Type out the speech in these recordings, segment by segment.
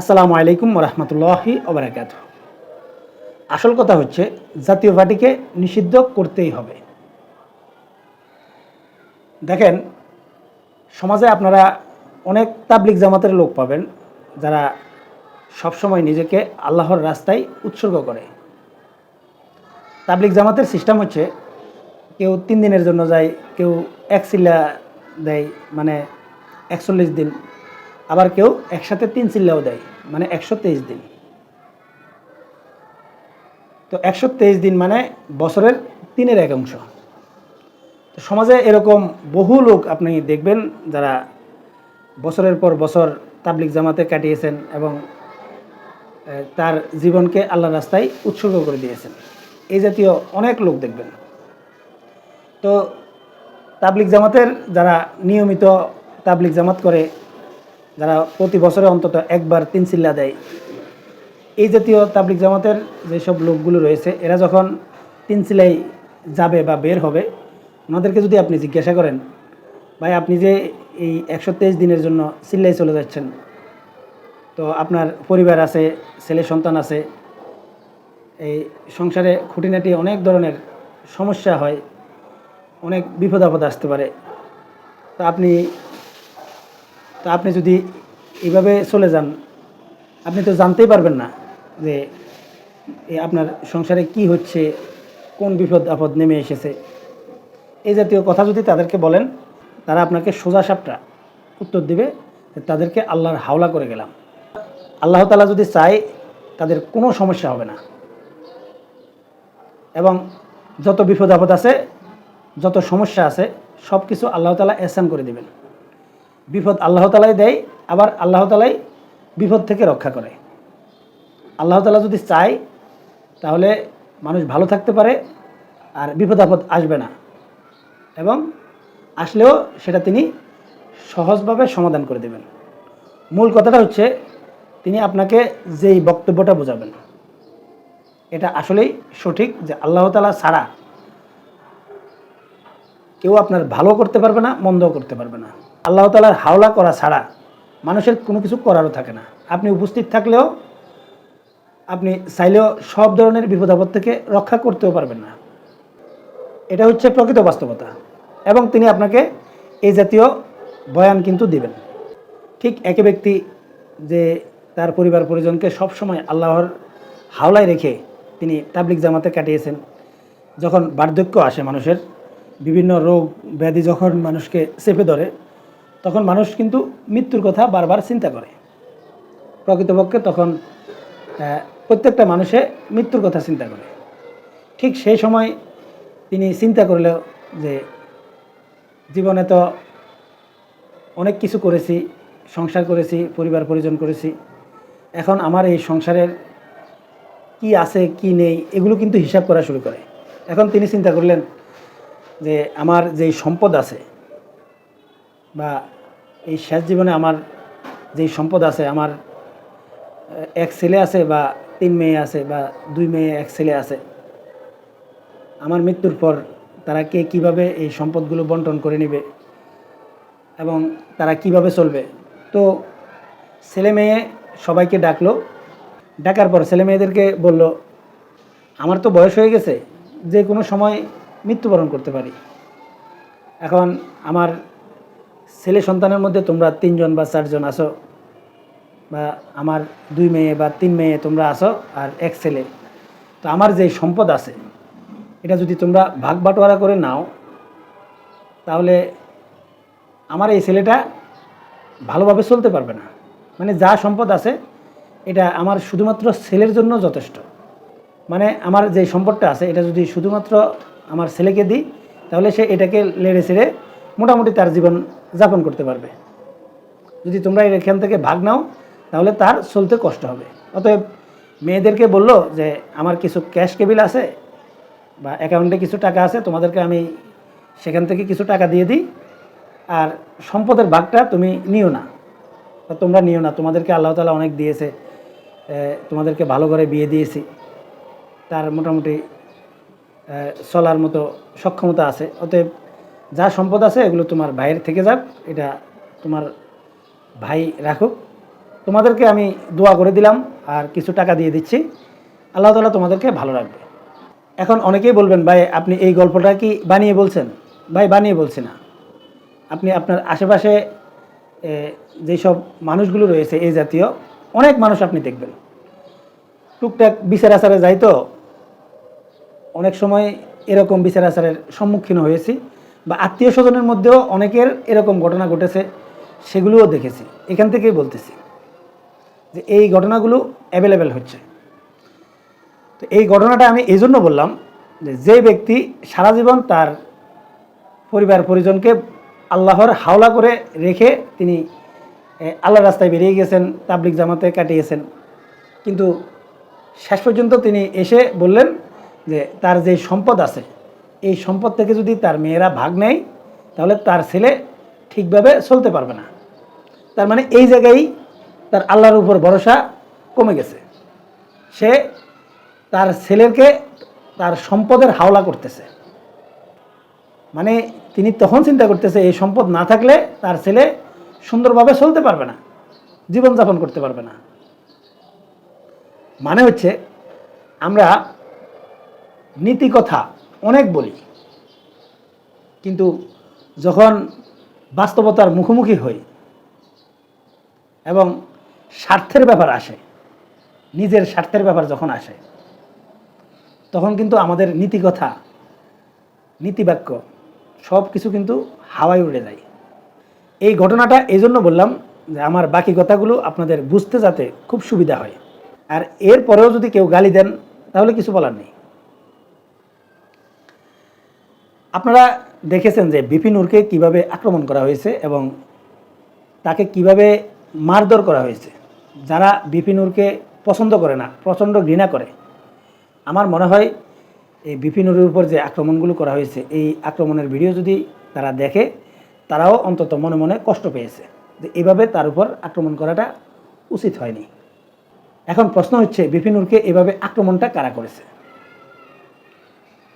আসসালামু আলাইকুম রহমতুল্লাহি ওবরাকাত আসল কথা হচ্ছে, জাতীয় পার্টিকে নিষিদ্ধ করতেই হবে। দেখেন, সমাজে আপনারা অনেক তাবলিক জামাতের লোক পাবেন, যারা সবসময় নিজেকে আল্লাহর রাস্তায় উৎসর্গ করে। তাবলিক জামাতের সিস্টেম হচ্ছে, কেউ তিন দিনের জন্য যায়, কেউ এক চিল্লা দেয় মানে একচল্লিশ দিন আবার কেউ একসাথে তিন চিল্লাও দেয় মানে একশো তেইশ দিন। তো একশো তেইশ দিন মানে বছরের তিনের এক অংশ। সমাজে এরকম বহু লোক আপনি দেখবেন যারা বছরের পর বছর তাবলিক জামাতে কাটিয়েছেন এবং তার জীবনকে আল্লাহ রাস্তায় উৎসর্গ করে দিয়েছেন। এই জাতীয় অনেক লোক দেখবেন। তো তাবলিক জামাতের যারা নিয়মিত তাবলিক জামাত করে যারা প্রতি বছরে অন্তত একবার তিন চিল্লা দেয়। এই জাতীয় তাবলিক জামাতের যেসব লোকগুলো রয়েছে, এরা যখন তিন চিল্লাই যাবে বা বের হবে, ওনাদেরকে যদি আপনি জিজ্ঞাসা করেন, ভাই, আপনি যে এই একশো তেইশ দিনের জন্য চিল্লাই চলে যাচ্ছেন, তো আপনার পরিবার আছে, ছেলে সন্তান আছে, এই সংসারে খুঁটিনাটি অনেক ধরনের সমস্যা হয়, অনেক বিপদ আপদ আসতে পারে, তো আপনি তো আপনি যদি এইভাবে চলে যান, আপনি তো জানতেই পারবেন না যে আপনার সংসারে কি হচ্ছে, কোন বিপদ আপদ নেমে এসেছে। এই জাতীয় কথা যদি তাদেরকে বলেন, তারা আপনাকে সোজা সাপটা উত্তর দেবে তাদেরকে আল্লাহর হাওলা করে গেলাম। আল্লাহ তালা যদি চায়, তাদের কোনো সমস্যা হবে না। এবং যত বিপদ আপদ আছে, যত সমস্যা আছে সব কিছু আল্লাহ তালা এহসান করে দিবেন। বিপদ আল্লাহ তালাই দেয়, আবার আল্লাহ তালাই বিপদ থেকে রক্ষা করে। আল্লাহ তালা যদি চায়, তাহলে মানুষ ভালো থাকতে পারে আর বিপদ আপদ আসবে না। এবং আসলেও সেটা তিনি সহজভাবে সমাধান করে দেবেন। মূল কথাটা হচ্ছে, তিনি আপনাকে যেই বক্তব্যটা বোঝাবেন, এটা আসলেই সঠিক যে আল্লাহ তালা ছাড়া কেউ আপনার ভালো করতে পারবে না, মন্দও করতে পারবে না। আল্লাহ তালার হাওলা করা ছাড়া মানুষের কোনো কিছু করারও থাকে না। আপনি উপস্থিত থাকলেও আপনি চাইলেও সব ধরনের বিপদ আপদ থেকে রক্ষা করতেও পারবেন না। এটা হচ্ছে প্রকৃত বাস্তবতা এবং তিনি আপনাকে এই জাতীয় বয়ান কিন্তু দিবেন। ঠিক একই ব্যক্তি যে তার পরিবার পরিজনকে সবসময় আল্লাহর হাওলায় রেখে তিনি তাবলিক জামাতে কাটিয়েছেন, যখন বার্ধক্য আসে মানুষের, বিভিন্ন রোগ, ব্যাধি যখন মানুষকে চেপে ধরে তখন মানুষ কিন্তু মৃত্যুর কথা বারবার চিন্তা করে। প্রকৃতপক্ষে তখন প্রত্যেকটা মানুষে মৃত্যুর কথা চিন্তা করে। ঠিক সেই সময় তিনি চিন্তা করলেও যে, জীবনে তো অনেক কিছু করেছি, সংসার করেছি, পরিবার পরিজন করেছি। এখন আমার এই সংসারের কি আছে, কি নেই, এগুলো কিন্তু হিসাব করা শুরু করে। এখন তিনি চিন্তা করলেন যে, আমার যেই সম্পদ আছে বা এই শেষ জীবনে আমার যেই সম্পদ আছে, আমার এক ছেলে আছে বা তিন মেয়ে আছে বা দুই মেয়ে, এক ছেলে আছে, আমার মৃত্যুর পর তারা কে কীভাবে এই সম্পদগুলো বন্টন করে নেবে এবং তারা কীভাবে চলবে? তো ছেলে মেয়ে সবাইকে ডাকলো। ডাকার পর ছেলে মেয়েদেরকে বলল, আমার তো বয়স হয়ে গেছে, যে কোনো সময় মৃত্যুবরণ করতে পারি। এখন আমার ছেলে সন্তানের মধ্যে তোমরা তিনজন বা চারজন আসো, বা আমার দুই মেয়ে বা তিন মেয়ে তোমরা আসো আর এক ছেলে। তো আমার যে সম্পদ আছে, এটা যদি তোমরা ভাগ বাটোয়ারা করে নাও, তাহলে আমার এই ছেলেটা ভালোভাবে চলতে পারবে না। মানে যা সম্পদ আছে, এটা আমার শুধুমাত্র ছেলের জন্য যথেষ্ট। মানে আমার যে সম্পদটা আছে, এটা যদি শুধুমাত্র আমার ছেলেকে দিই, তাহলে সে এটাকে লেড়ে ছেড়ে মোটামুটি তার জীবন যাপন করতে পারবে। যদি তোমরা এখান থেকে ভাগ নাও, তাহলে তার চলতে কষ্ট হবে। অতএব মেয়েদেরকে বলল যে, আমার কিছু ক্যাশ কেবিল আছে বা অ্যাকাউন্টে কিছু টাকা আছে, তোমাদেরকে আমি সেখান থেকে কিছু টাকা দিয়ে দিই। আর সম্পদের ভাগটা তুমি নিও না। বা, তোমরা নিও না, তোমাদেরকে আল্লাহ তালা অনেক দিয়েছে তোমাদেরকে ভালো করে বিয়ে দিয়েছি। তার মোটামুটি চলার মতো সক্ষমতা আছে। অতএব যা সম্পদ আছে এগুলো তোমার ভাইয়ের থেকে যাক, এটা তোমার ভাই রাখুক। তোমাদেরকে আমি দোয়া করে দিলাম আর কিছু টাকা দিয়ে দিচ্ছি। আল্লাহ তালা তোমাদেরকে ভালো রাখবে। এখন অনেকেই বলবেন, ভাই, আপনি এই গল্পটা কি বানিয়ে বলছেন? ভাই, বানিয়ে বলছি না। আপনি আপনার আশেপাশে যেসব মানুষগুলো রয়েছে এই জাতীয়, অনেক মানুষ আপনি দেখবেন। টুকটাক বিচার আচারে যাই তো, অনেক সময় এরকম বিচার আচারের সম্মুখীন হয়েছি। বা আত্মীয় স্বজনের মধ্যেও অনেকের এরকম ঘটনা ঘটেছে, সেগুলোও দেখেছি। এখান থেকেই বলতেছি যে এই ঘটনাগুলো অ্যাভেলেবেল হচ্ছে। তো এই ঘটনাটা আমি এই জন্য বললাম যে যে ব্যক্তি সারা জীবন তার পরিবার পরিজনকে আল্লাহর হাওলা করে রেখে তিনি আল্লাহ রাস্তায় বেরিয়ে গেছেন তাবলিক জামাতে কাটিয়েছেন। কিন্তু শেষ পর্যন্ত তিনি এসে বললেন যে তার যে সম্পদ আছে এই সম্পদ থেকে যদি তার মেয়েরা ভাগ নেয়, তাহলে তার ছেলে ঠিকভাবে চলতে পারবে না। তার মানে এই জায়গায় তার আল্লাহর উপর ভরসা কমে গেছে। সে তার ছেলেকে তার সম্পদের হাওলা করতেছে। মানে তিনি তখন চিন্তা করতেছে, এই সম্পদ না থাকলে তার ছেলে সুন্দরভাবে চলতে পারবে না, জীবনযাপন করতে পারবে না। মানে হচ্ছে, আমরা নীতি কথা অনেক বলি। কিন্তু যখন বাস্তবতার মুখোমুখি হই এবং স্বার্থের ব্যাপার আসে, নিজের স্বার্থের ব্যাপার যখন আসে, তখন কিন্তু আমাদের নীতি কথা নীতিবাক্য সব কিছু কিন্তু হাওয়ায় উড়ে যায়। এই ঘটনাটা এই জন্য বললাম যে আমার বাকি কথাগুলো আপনাদের বুঝতে যাতে খুব সুবিধা হয়। আর এরপরেও যদি কেউ গালি দেন, তাহলে কিছু বলার নেই। আপনারা দেখেছেন যে বিপিনুরকে কীভাবে আক্রমণ করা হয়েছে এবং তাকে কীভাবে মারধর করা হয়েছে। যারা বিপিনুরকে পছন্দ করে না, প্রচণ্ড ঘৃণা করে, আমার মনে হয় এই বিপিনুরের উপর যে আক্রমণগুলো করা হয়েছে, এই আক্রমণের ভিডিও যদি তারা দেখে, তারাও অন্তত মনে মনে কষ্ট পেয়েছে যে এভাবে তার উপর আক্রমণ করাটা উচিত হয়নি। এখন প্রশ্ন হচ্ছে বিপিনুরকে এভাবে আক্রমণটা কারা করেছে?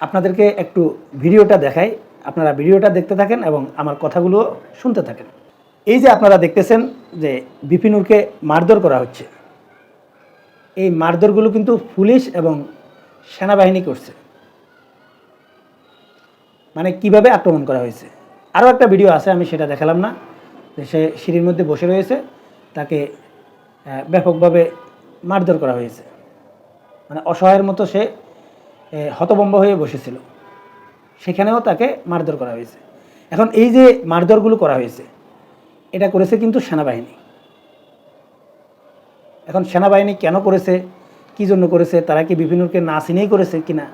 আপনাদেরকে একটু ভিডিওটা দেখাই। আপনারা ভিডিওটা দেখতে থাকেন এবং আমার কথাগুলো শুনতে থাকেন। এই যে আপনারা দেখতেছেন যে বিপিনুরকে মারধর করা হচ্ছে। এই মারধরগুলো কিন্তু পুলিশ এবং সেনাবাহিনী করছে। মানে কীভাবে আক্রমণ করা হয়েছে? আরও একটা ভিডিও আছে, আমি সেটা দেখালাম না। সে সিঁড়ির মধ্যে বসে রয়েছে, তাকে ব্যাপকভাবে মারধর করা হয়েছে। মানে অসহায়ের মতো সে এ, হতভম্ব হয়ে বসেছিল। সেখানেও তাকে মারধর করা হয়েছে। এখন এই যে মারধরগুলো করা হয়েছে এটা করেছে কিন্তু সেনাবাহিনী। এখন সেনাবাহিনী কেন করেছে কি জন্য করেছে তারা কি বিভিন্নকে না চিনেই করেছে কি না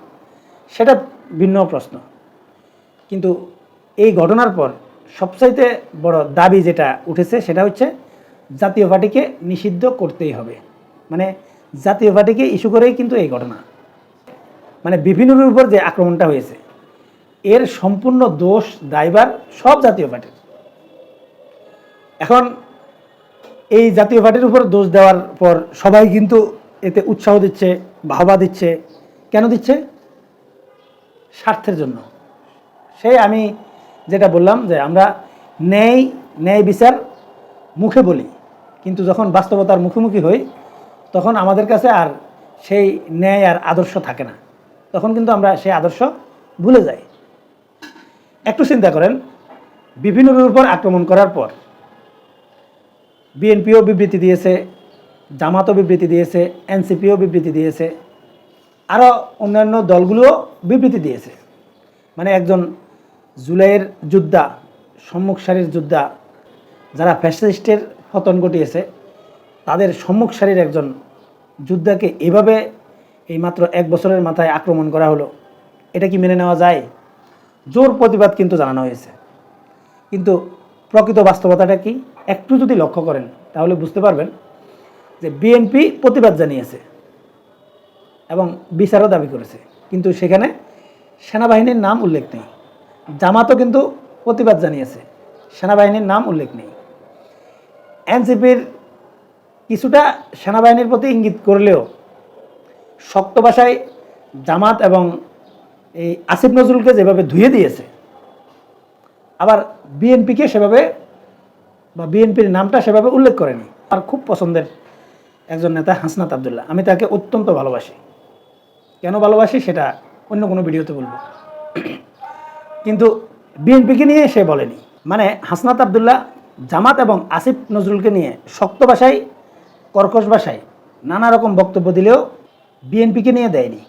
সেটা ভিন্ন প্রশ্ন। কিন্তু এই ঘটনার পর সবচাইতে বড় দাবি যেটা উঠেছে সেটা হচ্ছে জাতীয় পার্টিকে নিষিদ্ধ করতেই হবে। মানে জাতীয় পার্টিকে ইস্যু করেই কিন্তু এই ঘটনা। মানে বিভিন্নর উপর যে আক্রমণটা হয়েছে, এর সম্পূর্ণ দোষ দায়বার সব জাতীয় পার্টির। এখন এই জাতীয় পার্টির উপর দোষ দেওয়ার পর সবাই কিন্তু এতে উৎসাহ দিচ্ছে, বাহবা দিচ্ছে। কেন দিচ্ছে? স্বার্থের জন্য। সেই আমি যেটা বললাম যে আমরা ন্যায় ন্যায় বিচার মুখে বলি, কিন্তু যখন বাস্তবতার মুখোমুখি হই, তখন আমাদের কাছে আর সেই ন্যায় আর আদর্শ থাকে না। তখন কিন্তু আমরা সেই আদর্শ ভুলে যাই। একটু চিন্তা করেন বিভিন্নর উপর আক্রমণ করার পর বিএনপিও বিবৃতি দিয়েছে, জামাতও বিবৃতি দিয়েছে, এনসিপিও বিবৃতি দিয়েছে, আরও অন্যান্য দলগুলোও বিবৃতি দিয়েছে। মানে একজন জুলাইয়ের যোদ্ধা, সম্মুখ সারির যোদ্ধা, যারা ফ্যাসিস্টের পতন ঘটিয়েছে, তাদের সম্মুখ সারির একজন যোদ্ধাকে এভাবে এই মাত্র এক বছরের মাথায় আক্রমণ করা হলো। এটা কি মেনে নেওয়া যায়? জোর প্রতিবাদ কিন্তু জানানো হয়েছে। কিন্তু প্রকৃত বাস্তবতাটা কি? একটু যদি লক্ষ্য করেন, তাহলে বুঝতে পারবেন যে বিএনপি প্রতিবাদ জানিয়েছে এবং বিচারও দাবি করেছে। কিন্তু সেখানে সেনাবাহিনীর নাম উল্লেখ নেই। জামাতও কিন্তু প্রতিবাদ জানিয়েছে। সেনাবাহিনীর নাম উল্লেখ নেই। এনসিপির কিছুটা সেনাবাহিনীর প্রতি ইঙ্গিত করলেও শক্ত ভাষায় জামাত এবং এই আসিফ নজরুলকে যেভাবে ধুয়ে দিয়েছে, আবার বিএনপিকে সেভাবে বা বিএনপির নামটা সেভাবে উল্লেখ করেনি। আর খুব পছন্দের একজন নেতা হাসনাত আবদুল্লাহ। আমি তাকে অত্যন্ত ভালোবাসি। কেন ভালোবাসি সেটা অন্য কোনো ভিডিওতে বলব। কিন্তু বিএনপিকে নিয়ে সে বলেনি। মানে হাসনাত আবদুল্লাহ জামাত এবং আসিফ নজরুলকে নিয়ে শক্ত ভাষায়, কর্কশ ভাষায় নানা রকম বক্তব্য দিলেও বিএনপিকে নিয়ে দেয়নি।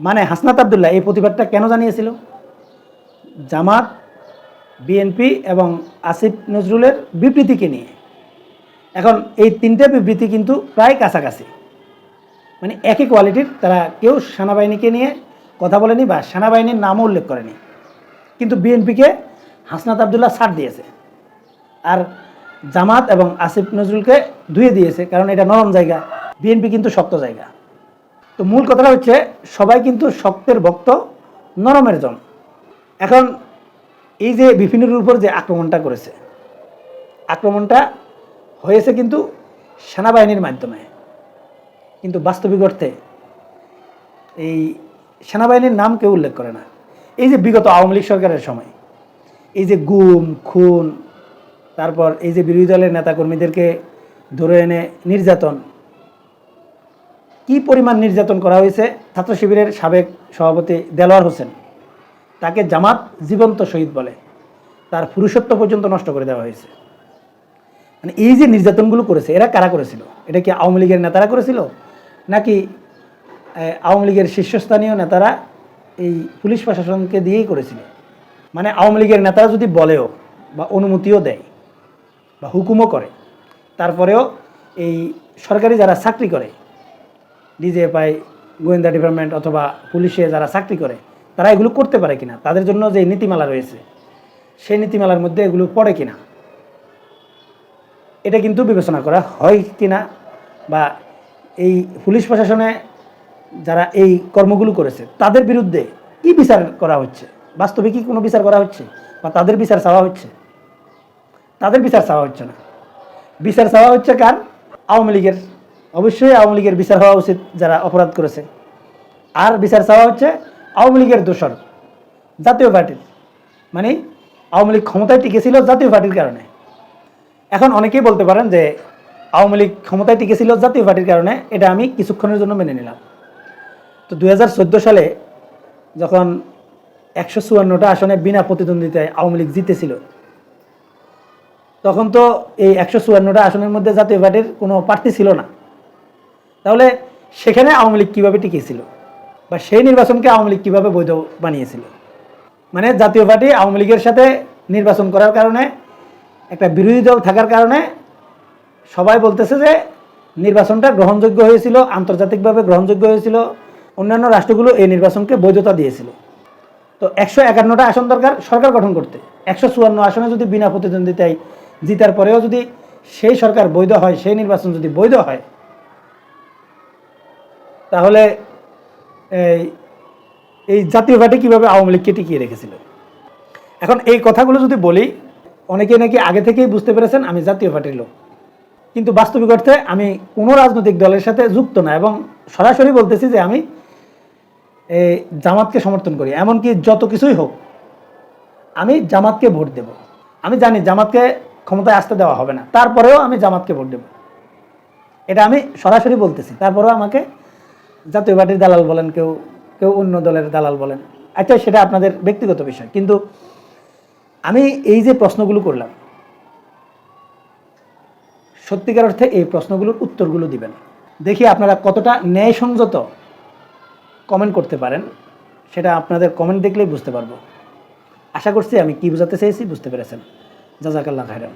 মানে হাসনাত আবদুল্লাহ, এই প্রতিবাদটা কেন জানিয়েছিল? জামাত, বিএনপি এবং আসিফ নজরুলের বিবৃতিকে নিয়ে। এখন এই তিনটে বিবৃতি কিন্তু প্রায় কাছাকাছি। মানে একই কোয়ালিটির, তারা কেউ সেনাবাহিনীকে নিয়ে কথা বলেনি বা সেনাবাহিনীর নামও উল্লেখ করেনি। কিন্তু বিএনপিকে হাসনাত আবদুল্লাহ ছাড় দিয়েছে। আর জামাত এবং আসিফ নজরুলকে ধুয়ে দিয়েছে, কারণ এটা নরম জায়গা। বিএনপি কিন্তু শক্ত জায়গা। তো মূল কথাটা হচ্ছে, সবাই কিন্তু শক্তের ভক্ত, নরমের জন। এখন এই যে বিপিনের উপর যে আক্রমণটা করেছে, আক্রমণটা হয়েছে কিন্তু সেনাবাহিনীর মাধ্যমে। কিন্তু বাস্তবিক অর্থে এই সেনাবাহিনীর নাম কেউ উল্লেখ করে না। এই যে বিগত আওয়ামী লীগ সরকারের সময়, এই যে গুম, খুন, তারপর এই যে বিরোধী দলের নেতাকর্মীদেরকে ধরে এনে নির্যাতন কি পরিমাণ নির্যাতন করা হয়েছে? ছাত্র শিবিরের সাবেক সভাপতি দেলোয়ার হোসেন তাকে জামাত জীবন্ত শহীদ বলে। তার পুরুষত্ব পর্যন্ত নষ্ট করে দেওয়া হয়েছে। মানে এই যে নির্যাতনগুলো করেছে, এরা কারা করেছিল? এটা কি আওয়ামী লীগের নেতারা করেছিল? নাকি আওয়ামী লীগের শীর্ষস্থানীয় নেতারা এই পুলিশ প্রশাসনকে দিয়েই করেছিল? মানে আওয়ামী লীগের নেতারা যদি বলেও বা অনুমতিও দেয় বা হুকুমও করে, তারপরেও এই সরকারি যারা চাকরি করে ডিজিএফআই গোয়েন্দা ডিপার্টমেন্ট অথবা পুলিশে যারা চাকরি করে, তারা এগুলো করতে পারে কিনা? তাদের জন্য যে নীতিমালা রয়েছে, সেই নীতিমালার মধ্যে এগুলো পড়ে কিনা? এটা কিন্তু বিবেচনা করা হয় কিনা? বা এই পুলিশ প্রশাসনে যারা এই কর্মগুলো করেছে, তাদের বিরুদ্ধে কি বিচার করা হচ্ছে? বাস্তবে কি কোনো বিচার করা হচ্ছে? বা তাদের বিচার চাওয়া হচ্ছে? তাদের বিচার চাওয়া হচ্ছে না। বিচার চাওয়া হচ্ছে কার? আওয়ামী লীগের অবশ্যই আওয়ামী লীগের বিচার হওয়া উচিত যারা অপরাধ করেছে। আর বিচার চাওয়া হচ্ছে আওয়ামী লীগের দোষর, জাতীয় পার্টির। মানে আওয়ামী লীগ ক্ষমতায় টিকেছিল জাতীয় পার্টির কারণে। এখন অনেকেই বলতে পারেন যে আওয়ামী লীগ ক্ষমতায় টিকেছিল জাতীয় পার্টির কারণে, এটা আমি কিছুক্ষণের জন্য মেনে নিলাম। তো দু হাজার চোদ্দ সালে যখন একশো চুয়ান্নটা আসনে বিনা প্রতিদ্বন্দ্বিতায় আওয়ামী লীগ জিতেছিল, তখন তো এই একশো চুয়ান্নটা আসনের মধ্যে জাতীয় পার্টির কোনো প্রার্থী ছিল না। তাহলে সেখানে আওয়ামী লীগ কীভাবে টিকেছিল? বা সেই নির্বাচনকে আওয়ামী লীগ কীভাবে বৈধ বানিয়েছিল? মানে জাতীয় পার্টি আওয়ামী লীগের সাথে নির্বাচন করার কারণে, একটা বিরোধী দল থাকার কারণে সবাই বলতেছে যে নির্বাচনটা গ্রহণযোগ্য হয়েছিল, আন্তর্জাতিকভাবে গ্রহণযোগ্য হয়েছিল, অন্যান্য রাষ্ট্রগুলো এই নির্বাচনকে বৈধতা দিয়েছিল। তো একশো একান্নটা আসন দরকার সরকার গঠন করতে। একশো চুয়ান্ন আসনে যদি বিনা প্রতিদ্বন্দ্বিতায় জিতার পরেও যদি সেই সরকার বৈধ হয়, সেই নির্বাচন যদি বৈধ হয় তাহলে এই এই জাতীয় পার্টি কীভাবে আওয়ামী লীগকে টিকিয়ে রেখেছিল? এখন এই কথাগুলো যদি বলি অনেকে নাকি আগে থেকেই বুঝতে পেরেছেন আমি জাতীয় পার্টির লোক। কিন্তু বাস্তবিক অর্থে আমি কোনো রাজনৈতিক দলের সাথে যুক্ত না এবং সরাসরি বলতেছি যে আমি এই জামাতকে সমর্থন করি, এমনকি যত কিছুই হোক, আমি জামাতকে ভোট দেব। আমি জানি জামাতকে ক্ষমতায় আসতে দেওয়া হবে না, তারপরেও আমি জামাতকে ভোট দেব। এটা আমি সরাসরি বলতেছি, তারপরেও আমাকে জাতীয় পার্টির দালাল বলেন, কেউ কেউ অন্য দলের দালাল বলেন। আচ্ছা সেটা আপনাদের ব্যক্তিগত বিষয়। কিন্তু আমি এই যে প্রশ্নগুলো করলাম, সত্যিকার অর্থে এই প্রশ্নগুলোর উত্তরগুলো দিবেন। দেখি আপনারা কতটা ন্যায় সংযত কমেন্ট করতে পারেন, সেটা আপনাদের কমেন্ট দেখলেই বুঝতে পারব। আশা করছি আমি কি বোঝাতে চেয়েছি বুঝতে পেরেছেন। জাজাকাল্লাহ খাইরান